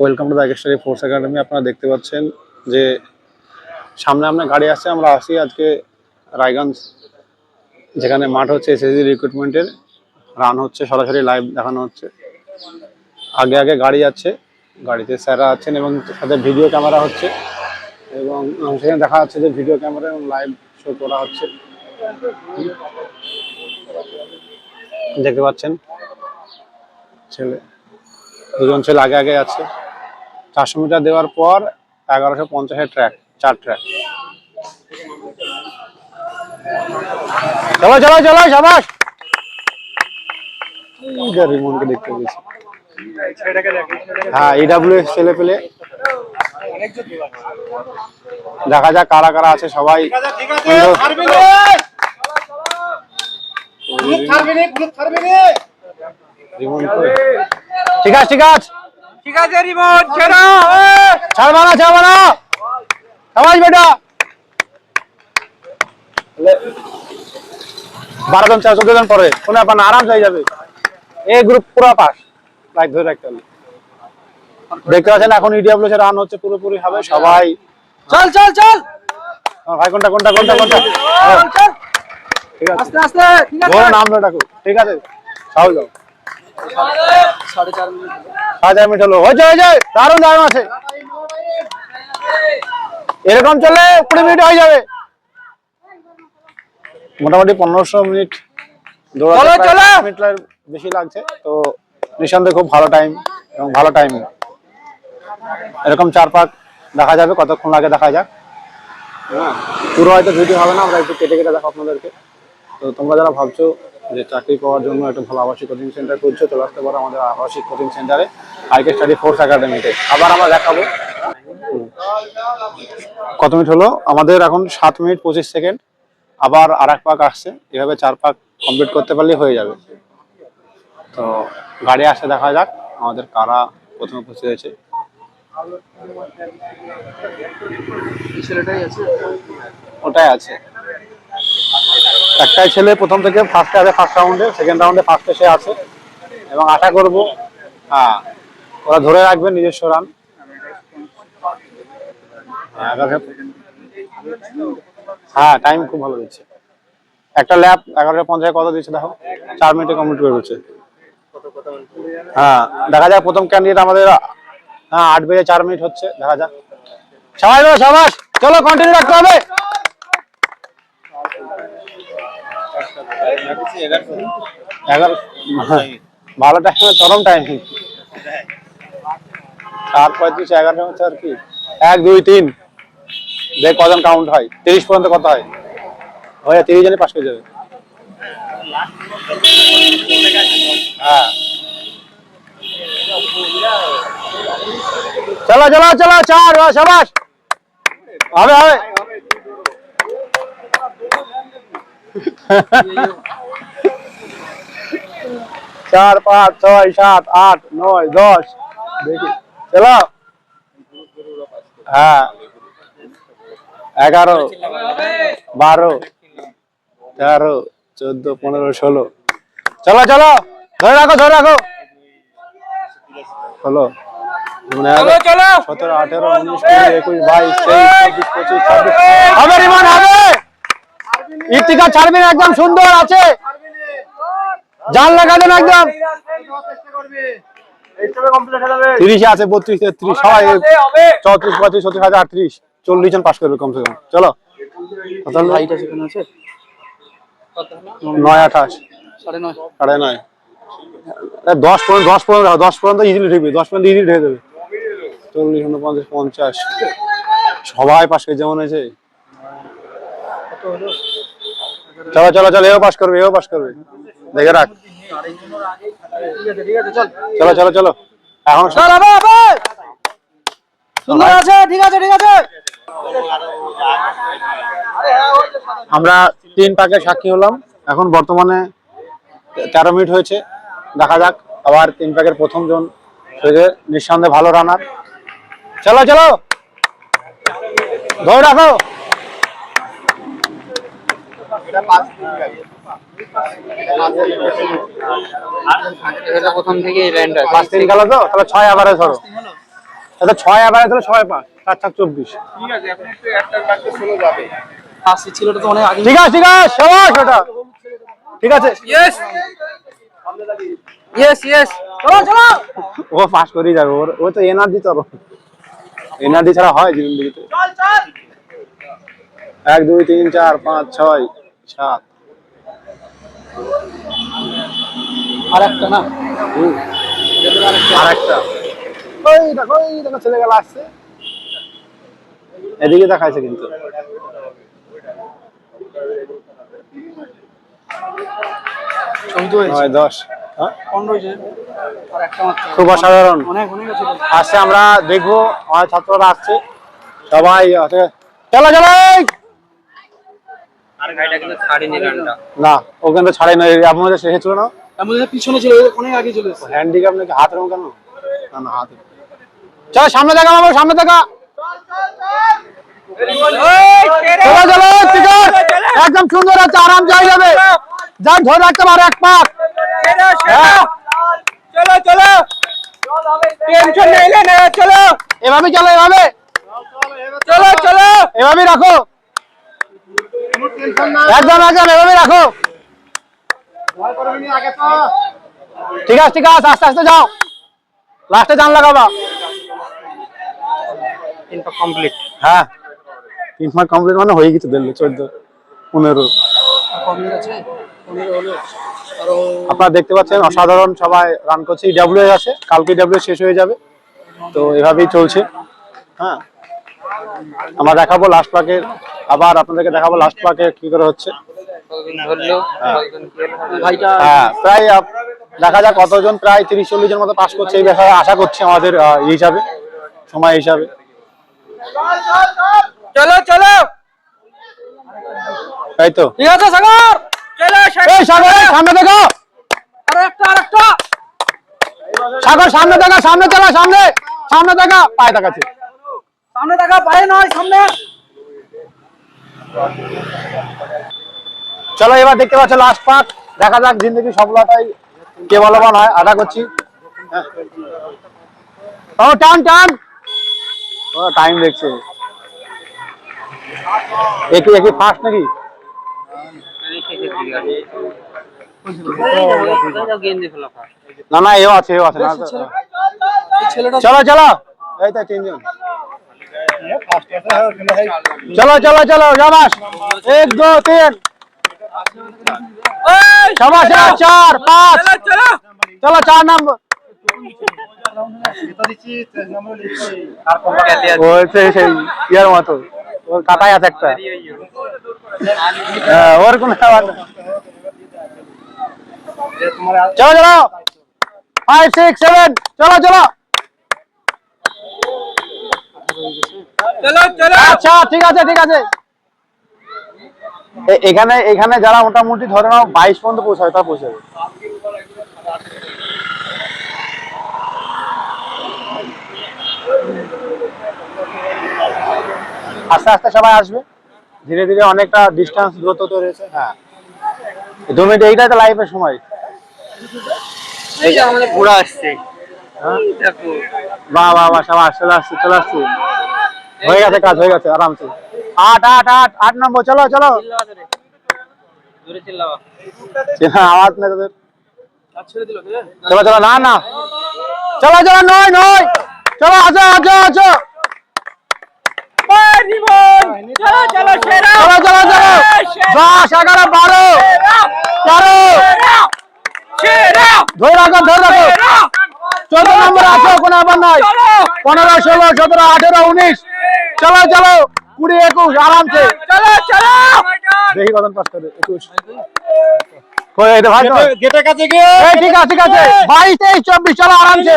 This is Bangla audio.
Welcome to the Force Academy আপনারা দেখতে পাচ্ছেন যে সামনে আপনার গাড়ি আসছে আমরা আসি আজকে রায়গঞ্জ। যেখানে মাঠ হচ্ছে এসএসজি রিক্রুটমেন্টের রান হচ্ছে, সরাসরি লাইভ দেখানো হচ্ছে। আগে আগে গাড়ি যাচ্ছে গাড়িতে স্যাররা আছেন এবং সাথে ভিডিও ক্যামেরা হচ্ছে। এবং সেখানে দেখা যাচ্ছে যে ভিডিও ক্যামেরা এবং লাইভ শো করা হচ্ছে। দেখতে পাচ্ছেন? ছেলে, দুজন ছেলে আগে আগে আছে। চারশো মিটার দেওয়ার পর এগারোশো পঞ্চাশের ট্র্যাক চার ট্র্যাক চলো চলো চলো সাবাস। রিমনকে দেখতে পেয়েছি। হ্যাঁ ইডাব্লিউ এস ছেলে পেলে। দেখা যাক কারা কারা আছে সবাই ঠিক আছে ঠিক আছে। ঠিক আছে রিমোট ছেড়ো। ছাড়বা না ছাড়বা না। সবাই বেটা। বারো জন চার চোদ্দ জন পরে কোনো ব্যাপার না আরাম হয়ে যাবে। এই গ্রুপ পুরো পাস লাইক ধরে রাখতে হবে। দেখতে পাচ্ছেন এখন ইডিয়াব্লিউ এর রান হচ্ছে পুরোপুরি হবে সবাই। চল চল চল। ভাই কোনটা কোনটা কোনটা কোনটা? ঠিক আছে। আস্তে আস্তে ঠিক আছে। নাম ধরে ডাকো। ঠিক আছে। সাহু যাও সাড়ে চার মিনিট সাড়ে চার মিনিট হলো হয়েছে হয়েছে দারুণ দারুণ আছে। এরকম চলে কুড়ি মিনিট হয়ে যাবে। মোটামুটি পনেরোশো মিনিট মিনিটের বেশি লাগছে। তো নিঃসন্দেহে খুব ভালো টাইম এবং ভালো টাইমিং এরকম চার পাক দেখা যাবে কতক্ষণ লাগে দেখা যাক। হ্যাঁ পুরো হয়তো ভিডিও হবে না আমরা একটু কেটে কেটে দেখো আপনাদেরকে। তো তোমরা যারা ভাবছ যে চাকরি পাওয়ার জন্য একটা ভালো আবাসিক কোচিং সেন্টার করছ চলে আসতে পারো আমাদের আবাসিক কোচিং সেন্টারে, আইকে স্টাডি ফোর্স একাডেমিতে। আবার আমরা দেখাবো। কত মিনিট হলো? আমাদের এখন সাত মিনিট পঁচিশ সেকেন্ড। আবার আর এক পাক আসছে, এভাবে চার পাক কমপ্লিট করতে পারলেই হয়ে যাবে। তো গাড়ি আসতে দেখা যাক, আমাদের কারা প্রথমে পৌঁছে আছে ওটাই আছে। একটাই ছেলে প্রথম থেকে ফার্স্টে আছে ফার্স্ট রাউন্ডে সেকেন্ড রাউন্ডে ফার্স্টে সে আছে। এবং আশা করব হ্যাঁ ওরা ধরে রাখবে নিজস্ব রান হ্যাঁ টাইম খুব ভালো দিচ্ছে। একটা ল্যাব এগারোটা পঞ্চাশ কত দিচ্ছে দেখো? চার মিনিটে কমপ্লিট করে দিচ্ছে। হ্যাঁ দেখা যাক প্রথম ক্যান্ডিডেট আমাদের হ্যাঁ আট বেজে চার মিনিট হচ্ছে, দেখা যাক। সবাই সবাস চলো কন্টিনিউ রাখতে হবে। এগারো ভালো টাইম চরম টাইম চার পঁয়ত্রিশ এগারোটা হচ্ছে আর কি এক দুই তিন দেখ কজন কাউন্ট হয় তিরিশ পর্যন্ত কত হয় হয়ে তিরিশ জনে পাস করে যাবে হ্যাঁ চলো চলো চলো চার বাস, হবে হবে। চার পাঁচ ছয় সাত আট নয় দশ। দেখি। চলো। হ্যাঁ। এগারো বারো তেরো চোদ্দ পনেরো ষোলো। চলো চলো। ধরে রাখো ধরে রাখো। ষোলো। মানে সতেরো আঠেরো উনিশ কুড়ি একুশ বাইশ তেইশ চব্বিশ পঁচিশ ছাব্বিশ। হবে রিমান হবে। ইতিকা ছাড়বেন একদম সুন্দর আছে। জাল লাগাবেন একদম। তিরিশে আছে বত্রিশ তেত্রিশ সবাই চৌত্রিশ পঁয়ত্রিশ ছত্রিশ হাজার আটত্রিশ। চল্লিশ জন পাস করবে কমসে কম। চলো। আছে আছে? নয় আঠাশ। সাড়ে নয়। দশ পর্যন্ত দশ পর্যন্ত দশ পর্যন্ত ইজিলি ঢুকবে দশ পর্যন্ত ইজিলি ঢেকে দেবে। চল্লিশ উনপঞ্চাশ পঞ্চাশ। সবাই করে যেমন হয়েছে। চলো চলো চলো এও পাস করবে এও পাস করবে। দেখে রাখ। চল চলো চলো। এখন সুন্দর আছে ঠিক আছে ঠিক আছে। আমরা তিন পাকের সাক্ষী হলাম। এখন বর্তমানে তেরো মিনিট হয়েছে। দেখা যাক আবার তিন প্যাকের প্রথম জন হয়েছে। নিঃসন্দেহে ভালো রানার চলো চলো। ধরে রাখো। এটা প্রথম থেকে ল্যান্ড পাঁচ তিন গেল তো? তাহলে ছয় আবারে ধরো। এটা ছয় তাহলে ছয় পাঁচ চার চার চব্বিশ। আসি ছেলেটা তো অনেক আগে ঠিক আছে ঠিক আছে সবাই ওটা ঠিক আছে। ইয়েস ইয়েস ইয়েস চলো চলো। ও পাস করেই যাবে। ওর ও তো এনার্জি তো এনার্জি ছাড়া হয় জীবন দিকে চল চল! এক দুই তিন চার পাঁচ ছয়। সাত। আর একটা না? আর একটা ওই দেখো ওই দেখো ছেলে গেল আসছে। এদিকে দেখাইছে কিন্তু। হ্যাঁ? খুব অসাধারণ। আসছে আমরা দেখব। আমার ছাত্ররা আসছে। সবাই চলো এই! আর গাড়িটা কিন্তু ছাড়িনি গানটা না ও কিন্তু ছাড়ে না আপনাদের শেষে ছিল না? আমাদের পিছনে ছিল অনেক আগে চলে এসেছে। হ্যান্ডিক্যাপ নাকি হাত এরকম কেন? না না হাতে চল সামনে দেখা বাবু সামনে দেখা। চলো চলো ঠিক আছে একদম সুন্দর আছে আরাম যাই যাবে। যাই ধরে রাখতে পারে এক পাক। হ্যাঁ, চলো চলো। টেনশন নিলে চলো। এভাবে চলো এভাবে। চলো চলো। এভাবে রাখো। একদম একদম এভাবে রাখো। ঠিক আছে ঠিক আছে আস্তে আস্তে যাও। লাস্টে জান লাগাবা কমপ্লিট হ্যাঁ। তিন মাস কমপ্লিট মানে হয়ে গেছে চোদ্দ পনেরো। আপনারা দেখতে পাচ্ছেন অসাধারণ সবাই রান করছে। ডাব্লিউ আছে কালকে ডাব্লিউ শেষ হয়ে যাবে। তো এভাবেই চলছে। হ্যাঁ। আমরা দেখাবো লাস্ট পাকে আবার আপনাদেরকে দেখাবো লাস্ট পাকে কি করে হচ্ছে। ভাইটা হ্যাঁ প্রায় দেখা যাক কতজন প্রায় তিরিশ চল্লিশ জন মতো পাস করছে এই বিষয়ে আশা করছি আমাদের হিসাবে সময় হিসাবে। চলো চলো। তাই তো। ঠিক আছে সাগর। চলো এই সাগর সামনে দেখো। আর একটা আর একটা। সাগর সামনে দেখা সামনে চলা সামনে। সামনে দেখা পায়ে দেখাচ্ছে। সামনে দেখা পায়ে নয় সামনে। চলো এবার দেখতে পাচ্ছ লাস্ট পার্ট দেখা যাক জিন্দগি সফলতাই কে বলবান হয় আশা করছি। ও টান টান। ও টাইম দেখছে। একই একই ফার্স্ট নাকি? না না এও আছে এও আছে। চলো চলো। এই তো তিনজন। চলো চলো চলো জামাস এক দু তিন। সবাস চার পাঁচ। চলো চার নম্বর। বলছে সেই ইয়ার মতো। ওর কাটাই আছে একটা। হ্যাঁ, ওর কোনো চলো চলো। ফাইভ সিক্স সেভেন চলো চলো। আচ্ছা ঠিক আছে ঠিক আছে। এখানে এখানে যারা মোটামুটি ধরে নাও বাইশ পর্যন্ত পৌঁছাবে তারা পৌঁছাবে। আস্তে আস্তে সবাই আসবে। ধীরে ধীরে অনেকটা ডিস্টেন্স দূরত্ব তো রয়েছে হ্যাঁ। দু মিনিট এইটাই তো লাইফের সময়। এই যে আমাদের ঘোড়া আসছে। হ্যাঁ। দেখো। বাহ বাহ বাহ সবাই চলে আসছে চলে আসছে। হয়ে গেছে কাজ হয়ে গেছে আরামসে। আট আট আট আট নম্বর চলো চলো। চেনা আওয়াজ নেই তোদের? চলো চলো না না। চলো চলো নয় নয়। চলো আছো আছো আছো চলো চলো চলো চলো চলো। দশ এগারো বারো। তেরো। ধরে রাখো ধরে রাখো। চোদ্দ নম্বর আছো কোনো ব্যাপার নয়। পনেরো ষোলো সতেরো আঠেরো উনিশ। চলো চলো। কুড়ি একুশ আরামসে। চলো চলো দেখি কত পাস করে একুশ। কই এটা ভাই গেটের কাছে গিয়ে। এই ঠিক আছে ঠিক আছে। বাইশ তেইশ চব্বিশ চলো আরামসে।